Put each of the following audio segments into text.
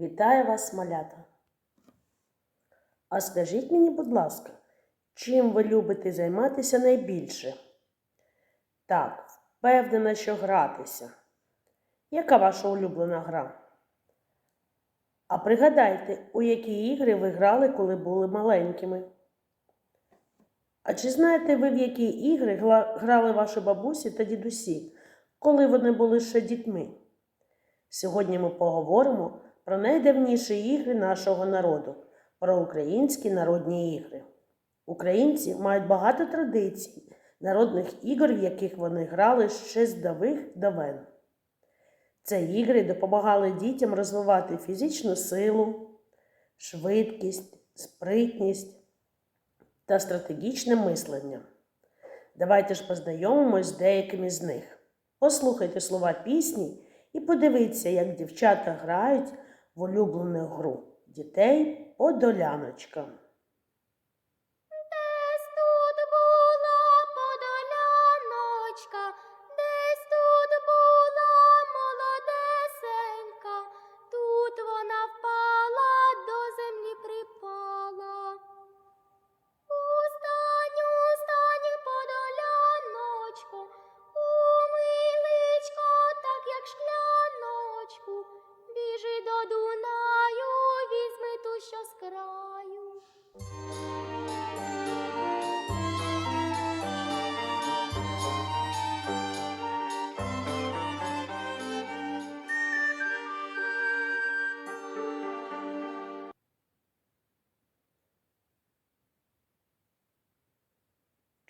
Вітаю вас, малята. А скажіть мені, будь ласка, чим ви любите займатися найбільше? Так, впевнена, що гратися. Яка ваша улюблена гра? А пригадайте, у які ігри ви грали, коли були маленькими? А чи знаєте ви, в які ігри грали ваші бабусі та дідусі, коли вони були ще дітьми? Сьогодні ми поговоримо про найдавніші ігри нашого народу, про українські народні ігри. Українці мають багато традицій, народних ігор, в яких вони грали ще з давих давен. Це ігри допомагали дітям розвивати фізичну силу, швидкість, спритність та стратегічне мислення. Давайте ж познайомимось з деякими з них. Послухайте слова пісні і подивіться, як дівчата грають в улюблену гру дітей подоляночка.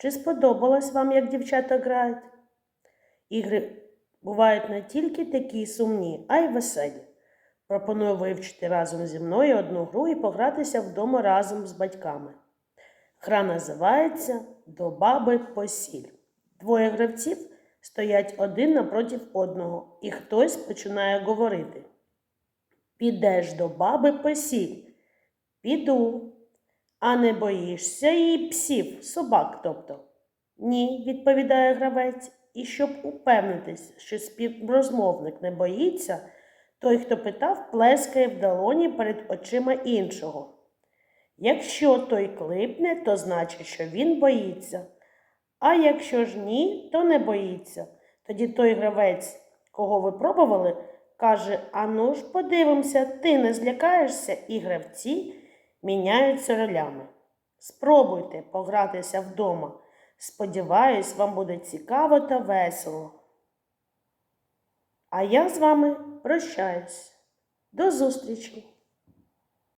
Чи сподобалось вам, як дівчата грають? Ігри бувають не тільки такі сумні, а й веселі. Пропоную вивчити разом зі мною одну гру і погратися вдома разом з батьками. Гра називається До баби посіль. Двоє гравців стоять один напроти одного, і хтось починає говорити. Підеш до баби посіль. Піду. А не боїшся її псів, собак, тобто? Ні, відповідає гравець. І щоб упевнитись, що співрозмовник не боїться, той, хто питав, плескає в долоні перед очима іншого. Якщо той клипне, то значить, що він боїться. А якщо ж ні, то не боїться. Тоді той гравець, кого ви пробували, каже: Ану ж, подивимося, ти не злякаєшся, і гравці міняються ролями. Спробуйте погратися вдома. Сподіваюсь, вам буде цікаво та весело. А я з вами прощаюсь. До зустрічі!